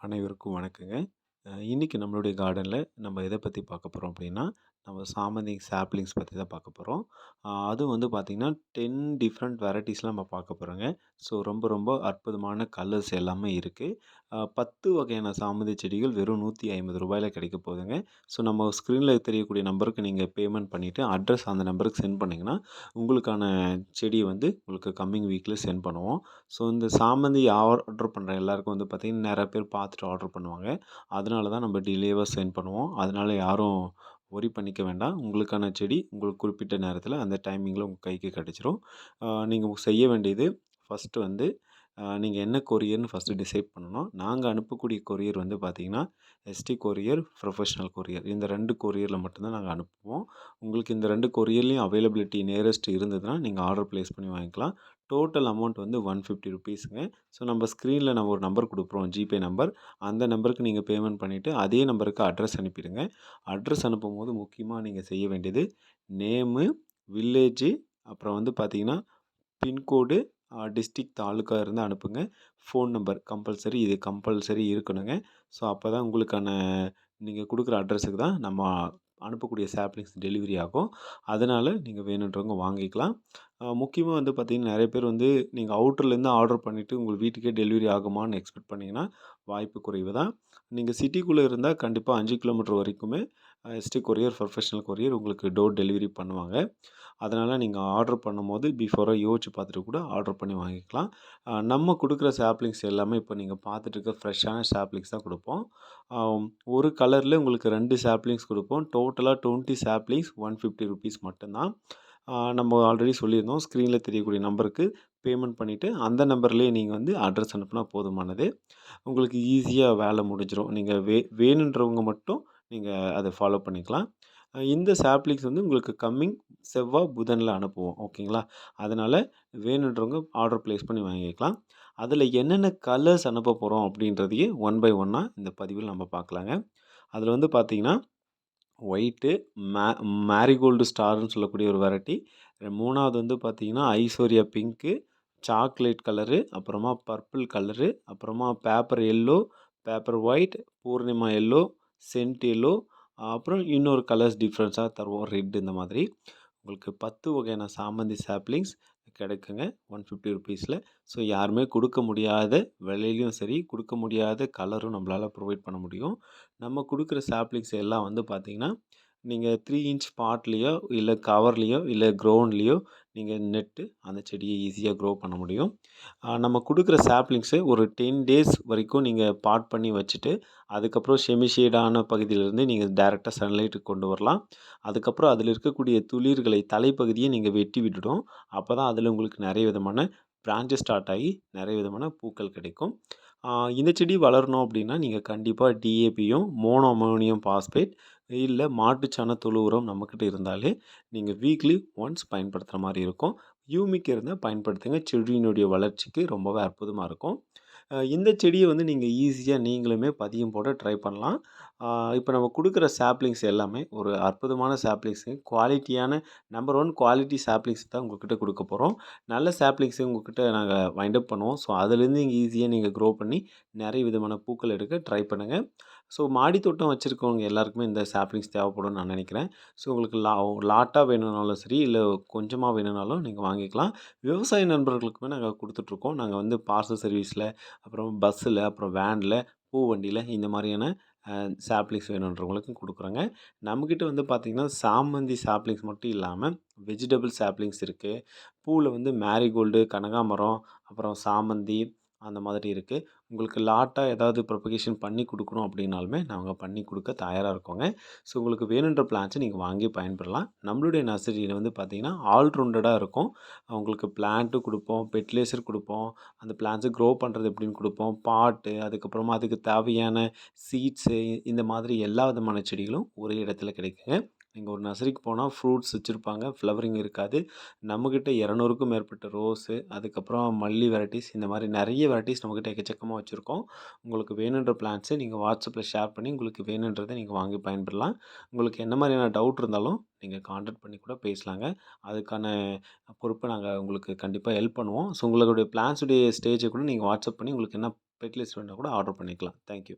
அனைவருக்கும் வணக்கங்க. இன்றைக்கி இன்னைக்கு நம்மளுடைய கார்டனில் நம்ம எதை பற்றி பார்க்க போகிறோம் அப்படின்னா, நம்ம சாமந்தி சாப்ளிங்ஸ் பற்றி தான் பார்க்க போகிறோம் அது அதுவும் வந்து பார்த்திங்கன்னா டென் டிஃப்ரெண்ட் வெரைட்டிஸ்லாம் நம்ம பார்க்க போகிறோங்க ஸோ ரொம்ப ரொம்ப அற்புதமான கலர்ஸ் எல்லாமே இருக்குது பத்து வகையான சாமந்தி செடிகள் வெறும் நூற்றி ஐம்பது ரூபாயில் கிடைக்க போகுதுங்க. ஸோ நம்ம ஸ்க்ரீனில் தெரியக்கூடிய நம்பருக்கு நீங்கள் பேமெண்ட் பண்ணிவிட்டு அட்ரஸ் அந்த நம்பருக்கு சென்ட் பண்ணிங்கன்னா உங்களுக்கான செடியை வந்து உங்களுக்கு கம்மிங் வீக்கில் சென்ட் பண்ணுவோம். ஸோ இந்த சாமந்தி ஆர்டர் பண்ணுற எல்லாருக்கும் வந்து பார்த்திங்கன்னா நிறையா பேர் பார்த்துட்டு ஆர்டர் பண்ணுவாங்க. அதனால தான் நம்ம டிலேவாக சென்ட் பண்ணுவோம். அதனால் யாரும் ஒரி பண்ணிக்க வேண்டாம். உங்களுக்கான செடி உங்களுக்கு குறிப்பிட்ட நேரத்தில் அந்த டைமிங்கில் உங்கள் கைக்கு கிடச்சிரும் நீங்கள் செய்ய வேண்டியது ஃபர்ஸ்ட்டு வந்து நீங்கள் என்ன கொரியர்னு ஃபஸ்ட்டு டிசைட் பண்ணணும். நாங்கள் அனுப்பக்கூடிய கொரியர் வந்து பார்த்திங்கன்னா எஸ்டி கொரியர், ப்ரொஃபஷனல் கொரியர் இந்த ரெண்டு கொரியரில் மட்டும்தான் நாங்கள் அனுப்புவோம். உங்களுக்கு இந்த ரெண்டு கொரியர்லேயும் அவைலபிலிட்டி நியரஸ்ட் இருந்ததுன்னா, நீங்கள் ஆர்டர் ப்ளேஸ் பண்ணி வாங்கிக்கலாம். டோட்டல் அமௌண்ட் வந்து ஒன் ஃபிஃப்டி ருபீஸுங்க ஸோ நம்ம ஸ்க்ரீனில் நம்ம ஒரு நம்பர் கொடுக்குறோம் ஜிபே நம்பர். அந்த நம்பருக்கு நீங்கள் பேமெண்ட் பண்ணிவிட்டு அதே நம்பருக்கு அட்ரஸ் அனுப்பிடுங்க. அட்ரஸ் அனுப்பும்போது முக்கியமாக நீங்கள் செய்ய வேண்டியது நேமு, வில்லேஜு, அப்புறம் வந்து பார்த்தீங்கன்னா, பின்கோடு, டிஸ்ட்ரிக் டிஸ்ட்ரிக்ட், தாலுகா இருந்தா அனுப்புங்க. ஃபோன் நம்பர் கம்பல்சரி இது கம்பல்சரி இருக்கணுங்க. ஸோ அப்போ தான் உங்களுக்கான நீங்கள் கொடுக்குற அட்ரஸுக்கு தான் நம்ம அனுப்பக்கூடிய சாப்ளிங்ஸ் டெலிவரி ஆகும். அதனால் நீங்கள் வேணுன்றவங்க வாங்கிக்கலாம். முக்கியமாக வந்து பார்த்தீங்கன்னா, நிறைய பேர் வந்து நீங்கள் அவுட்டர்லேருந்து ஆர்டர் பண்ணிவிட்டு உங்கள் வீட்டுக்கே டெலிவரி ஆகுமான்னு எக்ஸ்பெக்ட் பண்ணிங்கன்னா வாய்ப்பு குறைவு தான். நீங்கள் சிட்டிக்குள்ளே இருந்தால் கண்டிப்பாக அஞ்சு கிலோமீட்டர் வரைக்குமே எஸ்டி கொரியர், ப்ரொஃபஷனல் கொரியர் உங்களுக்கு டோர் டெலிவரி பண்ணுவாங்க. அதனால் நீங்கள் ஆர்டர் பண்ணும்போது பிஃபோராக யோசிச்சு பார்த்துட்டு கூட ஆர்டர் பண்ணி வாங்கிக்கலாம். நம்ம கொடுக்குற சாப்லிங்ஸ் எல்லாமே இப்போ நீங்கள் பார்த்துட்டு இருக்க ஃப்ரெஷ்ஷான சாப்ளிங்ஸ் தான் கொடுப்போம் ஒரு கலரில் உங்களுக்கு ரெண்டு சாப்ளிங்ஸ் கொடுப்போம் டோட்டலாக twenty saplings one fifty rupees மட்டும்தான் நம்ம ஆல்ரெடி சொல்லியிருந்தோம். ஸ்க்ரீனில் தெரியக்கூடிய நம்பருக்கு பேமெண்ட் பண்ணிவிட்டு அந்த நம்பர்லேயே நீங்கள் வந்து அட்ரஸ் அனுப்புனா போதுமானது. உங்களுக்கு ஈஸியாக வேலை முடிஞ்சிடும் நீங்கள் வே வேணுன்றவங்க மட்டும் நீங்கள் அதை ஃபாலோ பண்ணிக்கலாம். இந்த சாப்ளிக்ஸ் வந்து உங்களுக்கு கம்மிங் செவ்வாய் புதனில் அனுப்புவோம். ஓகேங்களா? அதனால் வேணுன்றவங்க ஆர்டர் ப்ளேஸ் பண்ணி வாங்கிக்கலாம். அதில் என்னென்ன கலர்ஸ் அனுப்ப போகிறோம் அப்படின்றதையே ஒன் பை ஒன்னாக இந்த பதிவில் நம்ம பார்க்கலாங்க. அதில் வந்து பார்த்திங்கன்னா ஒயிட்டு, மே மேரிகோல்டு ஸ்டார்னு சொல்லக்கூடிய ஒரு வெரைட்டி. மூணாவது வந்து பார்த்தீங்கன்னா, ஐஸ்வர்யா பிங்க்கு, சாக்லேட் கலரு, அப்புறமா பர்பிள் கலரு, அப்புறமா paper yellow, paper white, Poornima yellow, scent yellow, அப்புறம் இன்னொரு கலர்ஸ் டிஃப்ரென்ஸாக தருவோம். ரெட் இந்த மாதிரி. உங்களுக்கு 10 வகையான சாமந்தி சாப்ளிங்ஸ் கிடைக்குங்க. ஒன் ஃபிஃப்டி ருபீஸில் ஸோ யாருமே கொடுக்க முடியாத விலையிலையும் சரி, கொடுக்க முடியாத கலரும் நம்மளால் ப்ரொவைட் பண்ண முடியும். நம்ம கொடுக்குற சாப்ளிங்ஸ் எல்லாம் வந்து பார்த்தீங்கன்னா, நீங்கள் த்ரீ இன்ச் பாட்லேயோ இல்லை கவர்லேயோ இல்லை க்ரௌண்ட்லேயோ நீங்கள் நெட்டு அந்த செடியை ஈஸியாக க்ரோ பண்ண முடியும். நம்ம கொடுக்குற சாப்ளிங்ஸு ஒரு 10 டேஸ் வரைக்கும் நீங்கள் பாட் பண்ணி வச்சுட்டு, அதுக்கப்புறம் செமிஷேடான பகுதியிலேருந்து நீங்கள் டேரெக்டாக சன்லைட்டுக்கு கொண்டு வரலாம். அதுக்கப்புறம் அதில் இருக்கக்கூடிய துளிர்களை தலைப்பகுதியை நீங்கள் வெட்டி விட்டுடும். அப்பதான் அதில் உங்களுக்கு நிறைய விதமான பிரான்ச்சஸ் ஸ்டார்ட் ஆகி, நிறைய விதமான பூக்கள் கிடைக்கும். இந்த செடி வளரணும் அப்படின்னா, நீங்கள் கண்டிப்பாக டிஏபியும், மோனோ அமோனியம் பாஸ்பேட் இல்லை மாட்டுச்சாண தொழு உரம் நம்மக்கிட்ட இருந்தாலே, நீங்கள் வீக்லி ஒன்ஸ் பயன்படுத்துகிற மாதிரி இருக்கும். யூமிக் இருந்தால் பயன்படுத்துங்க. செடியினுடைய வளர்ச்சிக்கு ரொம்பவே அற்புதமாக இருக்கும். இந்த செடியை வந்து நீங்கள் ஈஸியாக நீங்களுமே பதியம் போட ட்ரை பண்ணலாம். இப்போ நம்ம கொடுக்குற சாப்லிங்ஸ் எல்லாமே ஒரு அற்புதமான சாப்ளிங்ஸு குவாலிட்டியான நம்பர் ஒன் குவாலிட்டி சாப்லிங்ஸ் தான் உங்கள்கிட்ட கொடுக்க போகிறோம் நல்ல சாப்லிங்ஸ உங்கள்கிட்ட நாங்கள் வைண்ட் அப் பண்ணுவோம். ஸோ அதுலேருந்து நீங்கள் ஈஸியாக நீங்கள் க்ரோ பண்ணி நிறைய விதமான பூக்கள் எடுக்க ட்ரை பண்ணுங்கள் ஸோ மாடி தோட்டம் வச்சிருக்கவங்க எல்லாருக்குமே இந்த சாப்லிங்ஸ் தேவைப்படும் நான் நினைக்கிறேன் ஸோ உங்களுக்கு லா லாட்டாக வேணும்னாலும் சரி, இல்லை கொஞ்சமாக வேணும்னாலும் நீங்கள் வாங்கிக்கலாம். விவசாய நண்பர்களுக்குமே நாங்கள் கொடுத்துட்ருக்கோம் நாங்கள் வந்து பார்சல் சர்வீஸில் அப்புறம் பஸ்ஸில் அப்புறம் வேனில் பூ வண்டியில் இந்த மாதிரியான சாப்ளிங்ஸ் வேணுன்றவங்களுக்கும் கொடுக்குறாங்க. நம்மக்கிட்ட வந்து பார்த்திங்கன்னா சாமந்தி சாப்ளிங்ஸ் மட்டும் இல்லாமல் வெஜிடபிள் சாப்லிங்ஸ் இருக்குது பூவில் வந்து மேரிகோல்டு, கனகாம்பரம், அப்புறம் சாமந்தி அந்த மாதிரி இருக்குது உங்களுக்கு லாட்டாக ஏதாவது ப்ரொபகேஷன் பண்ணி கொடுக்கணும் அப்படின்னாலுமே, நாங்கள் பண்ணி கொடுக்க தயாராக இருக்கோங்க. ஸோ உங்களுக்கு வேணுன்ற பிளான்ஸை நீங்கள் வாங்கி பயன்பெறலாம். நம்மளுடைய நர்சரியில் வந்து பார்த்தீங்கன்னா, ஆல்ரவுண்டடாக இருக்கும். அவங்களுக்கு பிளான்ட்டு கொடுப்போம் பெட்லேசர் கொடுப்போம் அந்த பிளான்ஸை க்ரோ பண்ணுறது எப்படின்னு கொடுப்போம் பாட்டு, அதுக்கப்புறமா அதுக்கு தேவையான சீட்ஸு இந்த மாதிரி எல்லா விதமான செடிகளும் ஒரே இடத்துல கிடைக்குங்க. நீங்கள் ஒரு நர்சரிக்கு போனால் ஃப்ரூட்ஸ் வச்சுருப்பாங்க ஃப்ளவரிங் இருக்காது. நம்மக்கிட்ட இரநூறுக்கும் மேற்பட்ட ரோஸு, அதுக்கப்புறம் மல்லி வெரைட்டிஸ் இந்த மாதிரி நிறைய வெரைட்டிஸ் நம்மகிட்ட எக்கச்சக்கமாக வச்சுருக்கோம் உங்களுக்கு வேணுன்ற பிளான்ஸை நீங்கள் வாட்ஸ்அப்பில் ஷேர் பண்ணி, உங்களுக்கு வேணுன்றதை நீங்கள் வாங்கி பயன்படலாம் உங்களுக்கு என்ன மாதிரியான டவுட் இருந்தாலும், நீங்கள் கான்டாக்ட் பண்ணி கூட பேசலாங்க. அதுக்கான பொறுப்பை நாங்கள் உங்களுக்கு கண்டிப்பாக ஹெல்ப் பண்ணுவோம். ஸோ உங்களுடைய பிளான்ஸுடைய ஸ்டேஜை கூட நீங்கள் வாட்ஸ்அப் பண்ணி உங்களுக்கு என்ன பெட்லிஸ்ட் லிஸ்ட் கூட ஆர்டர் பண்ணிக்கலாம். Thank you.